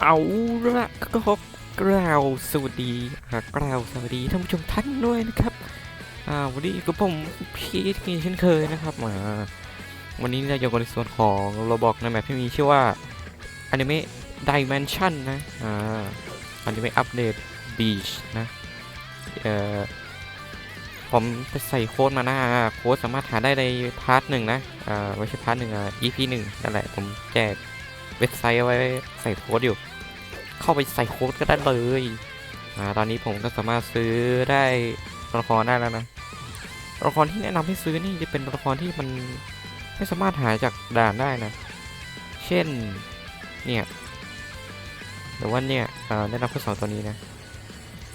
เอาละก็กล่าวสวัสดีกล่าวสวัสดีท่านผู้ชมท่านด้วยนะครับอ่าวันนี้กับผมพีทกินเช่นเคยนะครับมาวันนี้เราอยู่กันในส่วนของโรบอกในแมปที่มีชื่อว่าอนิเมะ Dimension นะอ่าอนิเมะอัปเดต Beach นะเอ่อผมจะใส่โค้ดมาหน้าโค้ดสามารถหาได้ในพาร์ทหนึ่งนะอ่าไม่ใช่พาร์ทหนึ่งอะ EP หนึ่งนั่นแหละผมแจก เว็บไซต์เอาไว้ใส่โค้ดอยู่ เข้าไปใส่โค้ดก็ได้เลยอ่าตอนนี้ผมก็สามารถซื้อได้ตัวละครได้แล้วนะตัวละครที่แนะนำให้ซื้อนี่จะเป็นตัวละครที่มันไม่สามารถหาจากด่านได้นะ เช่น เนี่ยหรือว่าเนี่ยแนะนำแค่สองตัวนี้นะ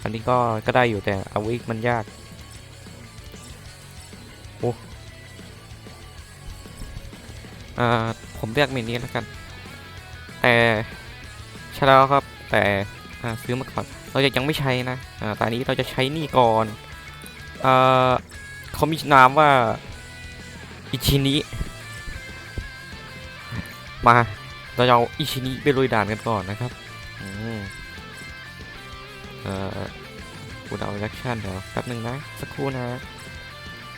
อันนี้ก็ก็ได้อยู่แต่เอาวิกมันยาก โอ้อผมเลือกเมนนี้แล้วกัน แต่ใช่แล้วครับ แต่ซื้อมาก่อน เราจะยังไม่ใช้นะตอนนี้เราจะใช้นี่ก่อนอ่าเขามีนามว่าอิชินิมาเราจะเอาอิชินิไปลุยด่านกันก่อนนะครับอเอ่อกูดาวแอคชั่นเดี๋ยวแป๊บหนึ่งนะ สักครู่นะ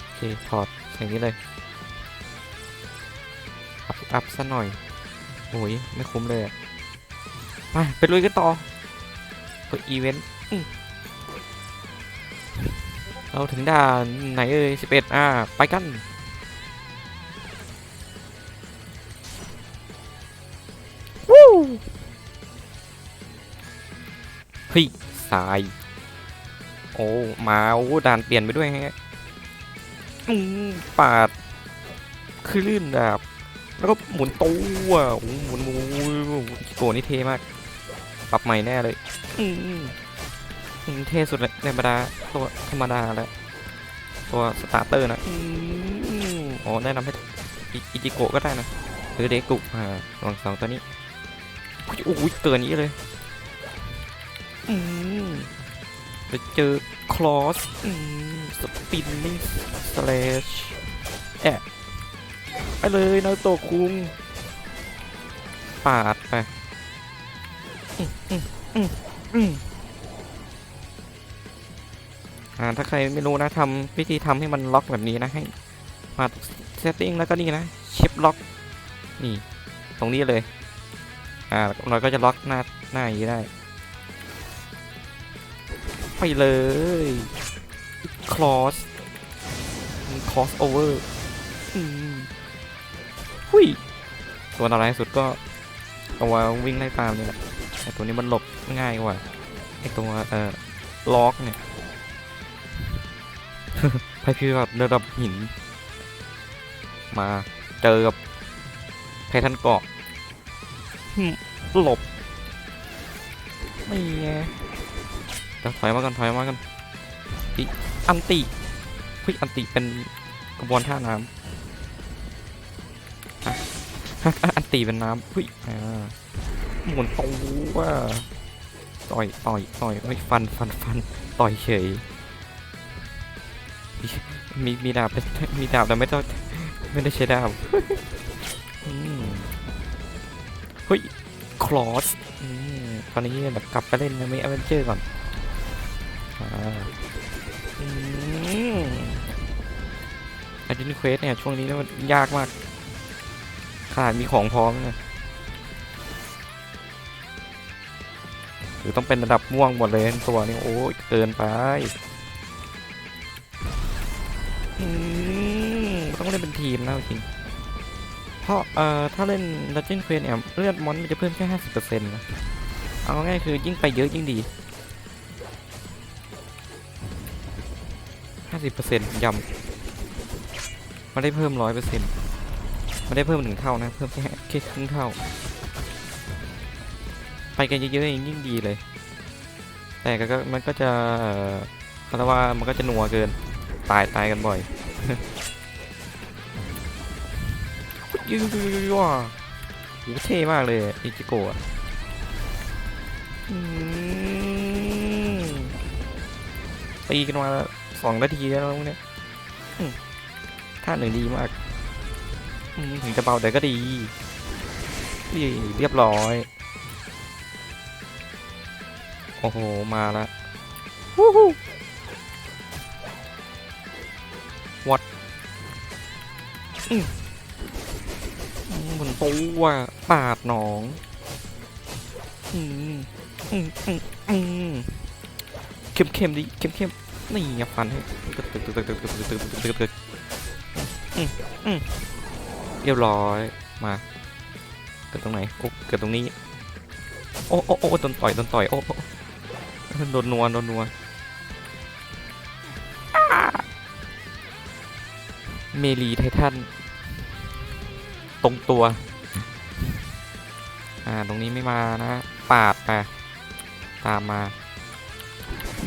โอเค ถอดอย่างนี้เลย อัพอัพซะหน่อย โอ้ยไม่คุ้มเลยไปไปลุยกันต่อเปิดอีเวนต์เราถึงด่านไหนเอ่ย11อ่าไปกันวู้เฮ้ยสาย โอ้มาโอ้ด่านเปลี่ยนไปด้วยฮะอืมปาดคลื่นดาบ แล้วก็หมุนตัวโอ้โหหมุนหมุนหมุนโกนี่เท่มาก ปรับใหม่แน่เลยอืมอืมเท่สุดเลยในบรรดาตัวธรรมดาแล้วตัวสตาร์เตอร์นะอืมอ๋อแนะนำให้อิอิจิโกะก็ได้นะหรือเดกุอ่าลองสองตัวนี้โอ้ยโอ้ยเกินนี้เลยอืมไปเจอคลอสอืมสปินนิ่งสเลชแอะ ไปเลยนาโตะคุงปาดไปอืมอืมอืมอืมอ่าถ้าใครไม่รู้นะทำวิธีทำให้มันล็อกแบบนี้นะให้มาเซตติ้งแล้วก็นี่นะชิปล็อกนี่ ตรงนี้เลย อ่าเราก็จะล็อกหน้าหน้าอย่างนี้ได้ไปเลยคลอสคลอสโอเวอร์ อืมหุยตัวอะไรสุดก็เอาว่าวิ่งไล่ตามนี่แหละไอตัวนี้มันหลบง่ายกว่าไอตัวเอ่อล็อกเนี่ยภัยพิบัติระดับหิน มาเจอกับไททันเกาะหลบไม่ไงเดี๋ยวถอยมากันถอยมากันอิอันติเฮ้ยอันติเป็นกระบวนท่าน้ำ อันตีเป็นน้ำหุ้ยอ่าหมุนตัวต่อยต่อยต่อยเฮ้ยฟันฟันฟันต่อยเฉยมีมีดาบมีดาบแต่ไม่ต้องไม่ได้ใช้ดาบอืมเฮ้ยคลอสตอนนี้แบบกลับไปเล่นไม่อเวนเจอร์ก่อนอ่าอืมอดินเควสเนี่ยช่วงนี้มันยากมาก ข้ามีของพร้อมไะหรือต้องเป็นระดับม่วงหมดเลยตัวนี้โอ้ยเกินไปต้องเล่นเป็นทีมนะจริง เพราะถ้าเล่นดัชเชนเฟรเนี่ยเลือดมอนมันจะเพิ่มแค่ 50%นะเอาง่ายคือยิ่งไปเยอะยิ่งดี 50%ยำไม่ได้เพิ่ม 100% ไม่ได้เพิ่มหนึ่งเท่านะ เพิ่มแค่แค่ครึ่งเท่า ไปกันเยอะๆยิ่งดีเลย แต่ก็มันก็จะเพราะว่ามันก็จะนัวเกิน ตายตายกันบ่อยยูยูยูยูอะโหเท่มากเลยอิจิโกะตีกันมาสองนาทีแล้วเนี่ยท่าหนึ่งดีมาก ถึงจะเบาแต่ก็ดีนี่เรียบร้อย โอ้โห มาล้ววู้ฮู้วัดเหมือนตัวปาดหนองอืมอืมอืมอืมเข้มเข้มดิเข้มเข้มนี่อย่าฟันให้ตึกตึกตึกตึกตึกตึกตึกตึกตึกตึกอืมอืม เรียบร้อยมา เกิดตรงไหนโอ้เกิดตรงนี้ โอ้โอ้โอ้โดนต่อยโดนต่อยโอ้โดนนัวโดนนัวเมลีไททันตรงตัว อ่า ตรงนี้ไม่มานะ ปาดไปตามมา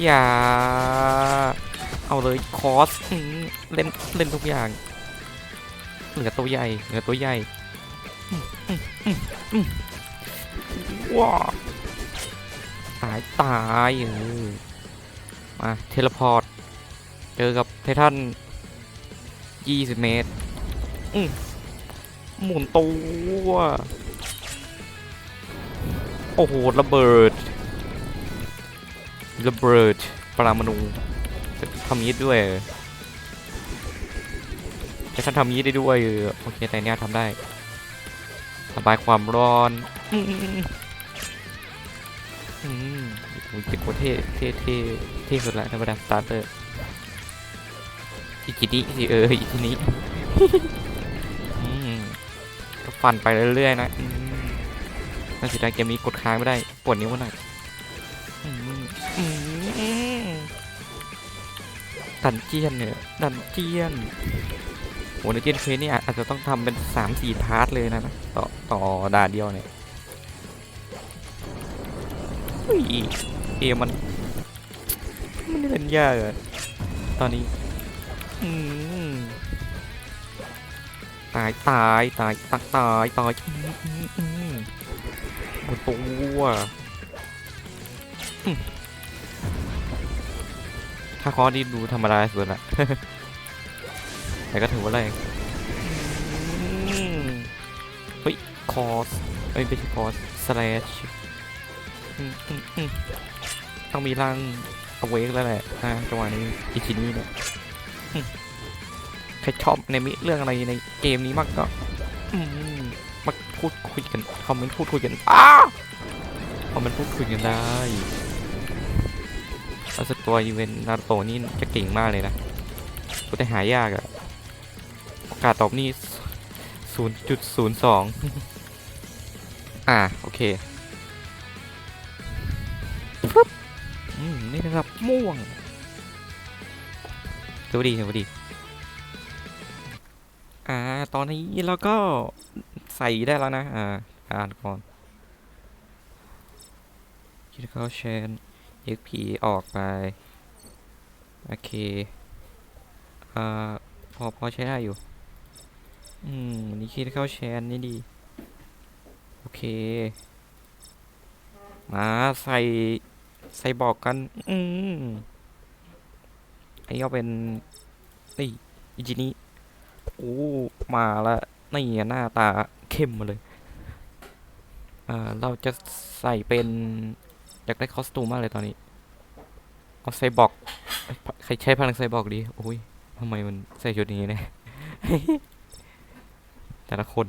อย่า เอาเลยคอส เล่น เล่นทุกอย่าง เหลือตัวใหญ่เหลือตัวใหญ่อืมอืมอืมอืมว้าตายตายเออมาเทเลพอร์ต เจอกับไททัน20เมตรอืมหมุนตัวโอ้โหระเบิดระเบิดปรามาณูทำยีดด้วย ไอ้ท่านทำยีดได้ด้วยโอเคแต่เนี้ยทำได้ระบายความร้อนอืมอืมอืมโอ้ยติดกว่าเท่เท่เท่เท่สุดละธรรมดาสตาร์เตอร์อีกทีนี้สิเอออีกทีนี้อืมก็ฟันไปเรื่อยๆนะอืมน่าเสียดายเกมนี้กดค้างไม่ได้ปวดนิ้วมาหน่อยอืมอืมดันเจียนเนี่ยดันเจียน โหในเจนเควสนี่อาจจะต้องทำเป็นสามสี่พาร์ทเลยนะนะต่อต่อด่าเดียวเนี่ยเฮ้ยเกมมันมันเล่นยากอะตอนนี้อืมตายตายตายตายตายตายหมดตัวถ้าคอร์ดี้ดูธรรมดาสุดละ แต่ก็ถือว่าแรงเฮ้ย คอสเอ้ยไม่ใช่คอสสแลชต้องมีร่างเอาเวกแล้วแหละอ่าจังหวะนี้อิชินี่เนี่ยใครชอบในมิเรื่องอะไรในเกมนี้มากก็มาพูดคุยกันคอมเมนต์พูดคุยกันอ้าคอมเมนต์พูดคุยกันได้เอาสตัวอีเวนต์นารูโตนี่จะเก่งมากเลยนะตัวแต่หายากอะ กาสตอบนี่ศูนย์จุดศูนย์สองอ่า โอเคปึ๊บอืม นี่นะครับ ม่วงสวัสดีสวัสดี อ่า ตอนนี้เราก็ใส่ได้แล้วนะ อ่า อ่านก่อน critical chain xp ออกไป โอเค อ่า พอ พอใช้ได้อยู่ อืมนี่ critical chain นี่ดี โอเค มาใส่ใส่บอกกัน อืมไอ้ก็เป็นนี่อิจินี่โอ้มาล้วนี่หน้าตาเข้มมาเลยอ่าเราจะใส่เป็นอยากได้คอสตูมมากเลยตอนนี้เอาไซบอกใครใช้พลังไซบอกดีโอ้ยทำไมมันใส่ชุดนี้เนี่ย แต่ละคน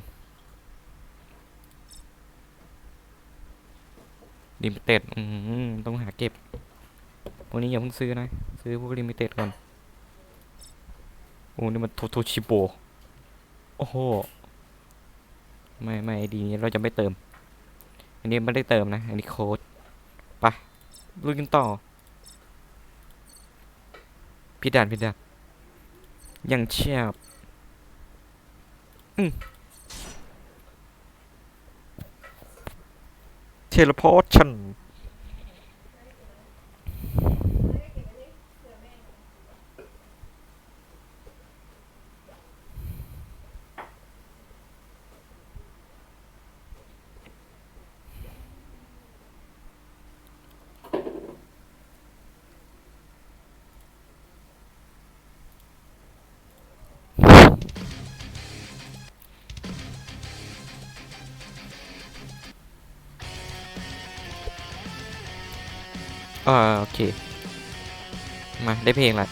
ลิมิเต็ดต้องหาเก็บวันนี้อย่าเพิ่งซื้อนะ ซื้อพวกลิมิเต็ดก่อน โอ้นี่มันโทโทชิโบ โอ้โห ไม่ไม่ไอดีนี้เราจะไม่เติม อันนี้ไม่ได้เติมนะ อันนี้โค้ดไปะลุยกันต่อพี่ดานพี่ดานยังเชียบอืม teleportation อร์ชันอ่าโอเค มาได้เพลงละ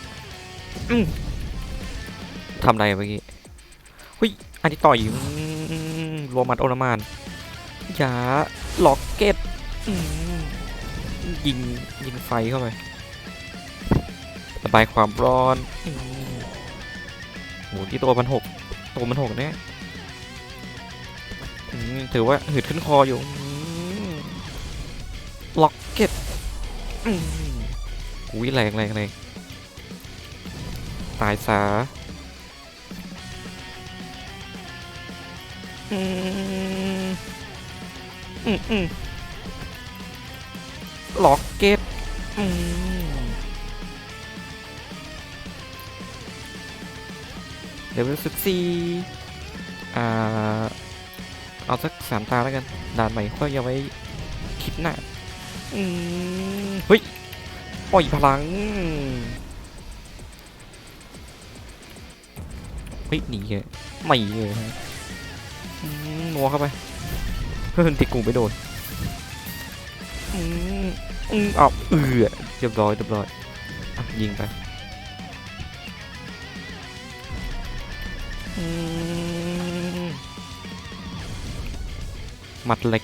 ทำอะไรเมื่อกี้หุยอันนี้ต่อยอืมรวมมัดโอลมานอย่าล็อกเก็ตยิงยิงไฟเข้าไประบายความร้อนอืมโหที่ตัวมันหกตัวมันหกเนี่ยถือว่าหืดขึ้นคออยู่ ล็อกเก็ต อืมอุ้ยแรงแรงแรงตายซาอืมอืมอืมล็อกเก็ตอืมเดี๋ยวสิบสี่อ่า เอาสักสามตาแล้วกัน ด่านใหม่ค่อยเอาไว้คลิปหน้าอืม เฮ้ยปล่อยพลัง เฮ้ยหนีเลยไม่เลยนัวเข้าไปเพื่อนติดกูไม่โดนอืมอืมเอาเอือเรียบร้อยเรียบร้อยยิงไปมหมัดเหล็ก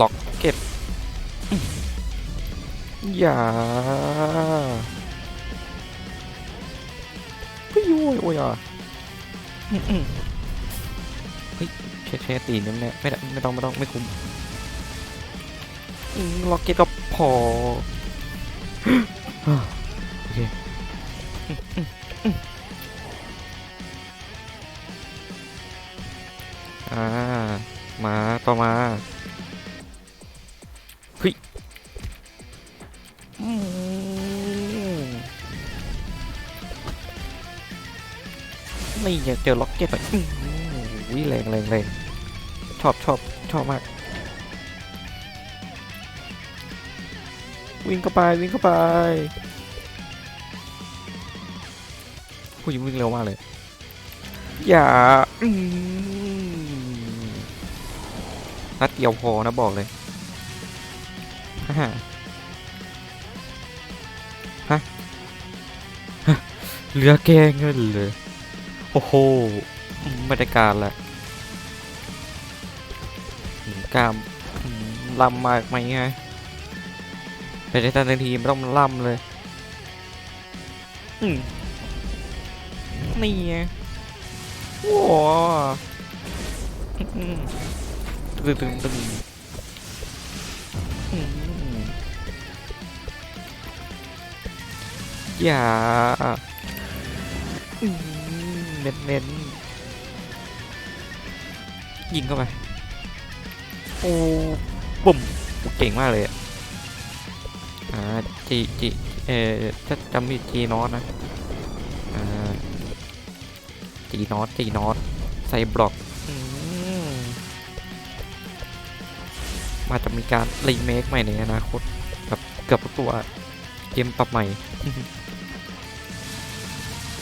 ล็อกเก็ตอย่าเฮ้ยโอ้ยโอ้ยอะเฮ้ยแค่แค่ตีนั่นแหละไม่ได้ไม่ต้องไม่ต้องไม่คุ้มล็อกเก็ตก็พอโอเคอ่ามาต่อมา ไม่อยากเจอล็อกเก็ตไปอื้อวิแรงแรงแรงชอบชอบชอบมาก วิ่งเข้าไปวิ่งเข้าไป ผู้หญิงวิ่งเร็วมากเลย อย่านัดเดียวพอนะบอกเลยฮ่า เหลือแกเงินเลย โอ้โห ไม่ได้การละกล้ามอืมลำมากไหมไงไปในทันทีไม่ต้องล่ำเลยนี่ไงโอ้โหอืมตึงตึงตึงอย่า อืมเน้นเน้นยิงเข้าไป โอ้ปุ่มเก่งมากเลยอะอ่าจีจีเอ่อถ้าจำมีจีนอตนะอ่าจีนอตจีนอตใส่บล็อกอืมมาจะมีการรีเมคใหม่ในอนาคตแบบเกือบทุกตัวเกมปรับใหม่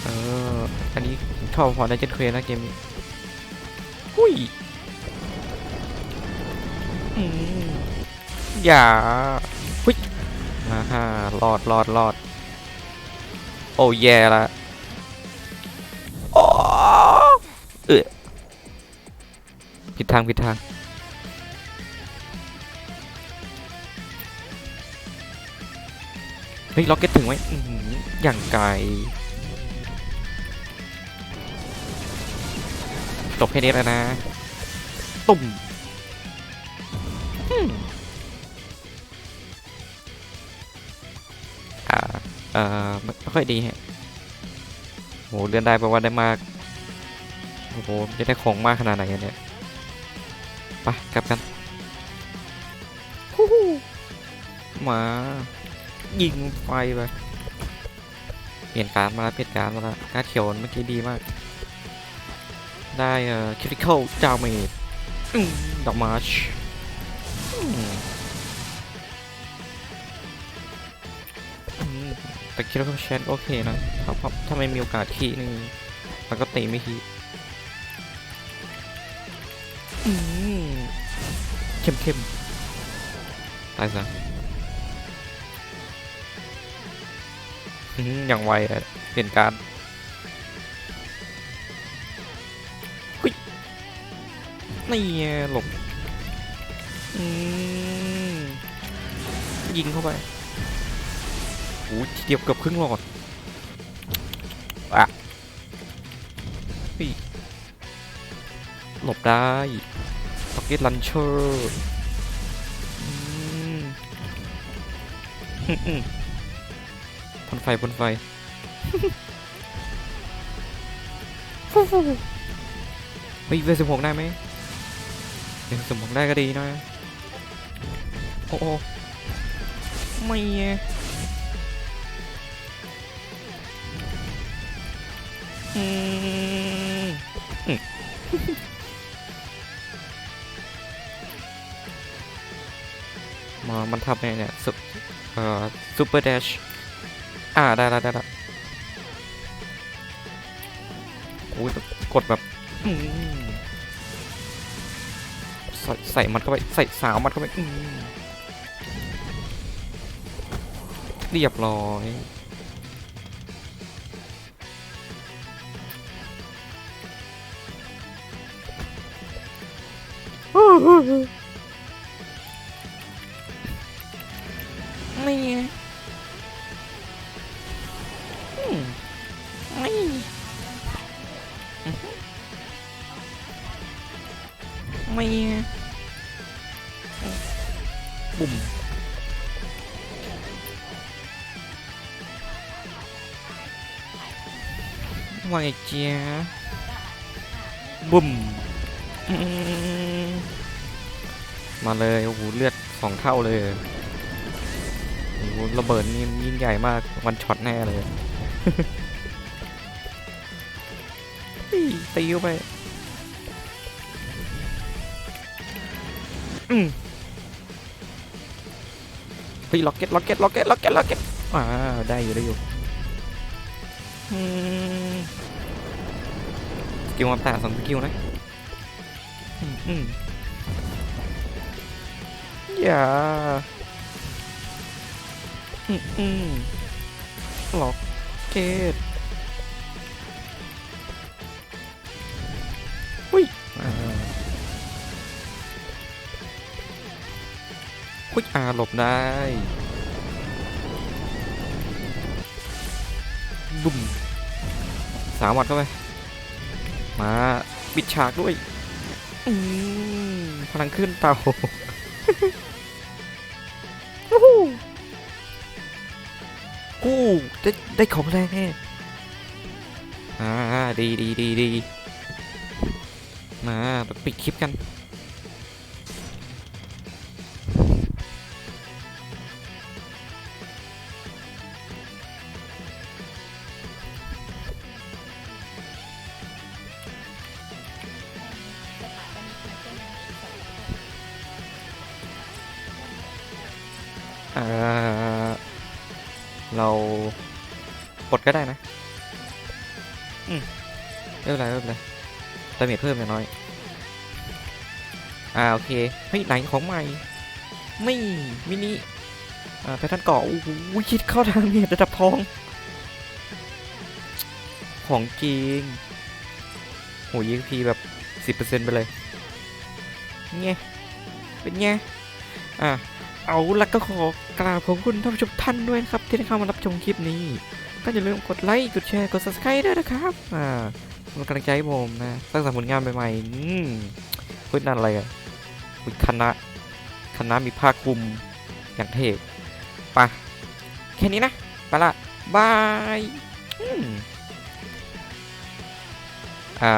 เออ อันนี้ผมชอบพอได้เจ็ดเควสนะเกมนี้หุยอืมอย่าหุ้ยอ่าฮะรอดรอดรอด โอ้แย่ละโอ้เออผิดทางผิดทางเฮ้ยล็อกเก็ตถึงไหมอย่างไกล จบแค่นี้แล้วนะ ตุ่มอืมอ่าเอ่อไม่ไม่ค่อยดีฮะโหเลื่อนได้แปลว่าได้มากโอ้โหจะได้ของมากขนาดไหนอะเนี่ยไปกลับกันฮู้ฮู้มายิงไฟไปเปลี่ยนการดมาแล้วเปลี่ยนการดมาแล้วการดเขียวเมื่อกี้ดีมาก ได้เอ่อ critical damage อืมดอกมาชอืมอืมแต่ critical chance โอเคนะถ้าถ้าถ้าไม่มีโอกาสคีนึงมันก็ตีไม่คีอืมเข้มเข้มตายซะอย่างไวเปลี่ยนการ นี่ไงหลบอืมยิงเข้าไปโอ้ยทีเดียวเกือบครึ่งหลอดอะเฮ้ยหลบได้พ็อกเก็ตลันเชอร์พ่นไฟพ่นไฟเฮ้ยเวลสิบหกได้ไหม เวลสิบหกได้ก็ดีนะโอ้โอ้ไม่อืมอืมามันทำไงเนี่ยซุปเอ่อซูเปอร์เดชอ่า ได้ล้ได้ล้วโอ้ยกดแบบ อืม ใส่ใส่มันเข้าไปใส่สาวมันเข้าไปเรียบร้อยอ เลยโอ้โหเลือดสองเท่าเลยโอ้โหระเบิดนี่ยิ่งใหญ่มากวันช็อตแน่เลยตีตีเข้าไปอืมเฮ้ยล็อกเก็ตล็อกเก็ตล็อกเก็ตล็อกเก็ตล็อกเก็ตอ่าได้อยู่ได้อยู่สกิลมาแตะสองสกิลนะอืม อย่าอืมอืมล็อกเกตหุ้ยหุ้ยอาหลบได้บุ้มสามวัดเข้าไป มาปิดฉากด้วย อืมพลังขึ้นเตา ได้ได้ของแรงแน่อ่าดีดีดีดีมาปิดคลิปกัน อ่า เรา กดก็ได้นะอืมไม่เป็นไรไม่เป็นไรดาเมจเพิ่มอย่างน้อย อ่าโอเคเฮ้ยไหนของใหม่ ไม่มินิอ่าแพทเทิร์นเกาะโอ้โหคิดเข้าทางเมียระดับทอง ของจริงโหยิงพีแบบสิบเปอร์เซ็นต์ไปเลยไงเป็นไงอะเอาละก็ขอกราบขอบคุณท่านผู้ชมท่านด้วยนะครับ ที่ได้เข้ามารับชมคลิปนี้ ก็อย่าลืมกดไลค์ กดแชร์ กด subscribe ด้วยนะครับ อ่าเป็นกำลังใจให้ผมนะ สร้างสรรค์ผลงานใหม่ๆอืมพูดนั่นอะไรกันคณะคณะมีภาคคลุมอย่างเท่ไปะแค่นี้นะ ไปละบายอ่า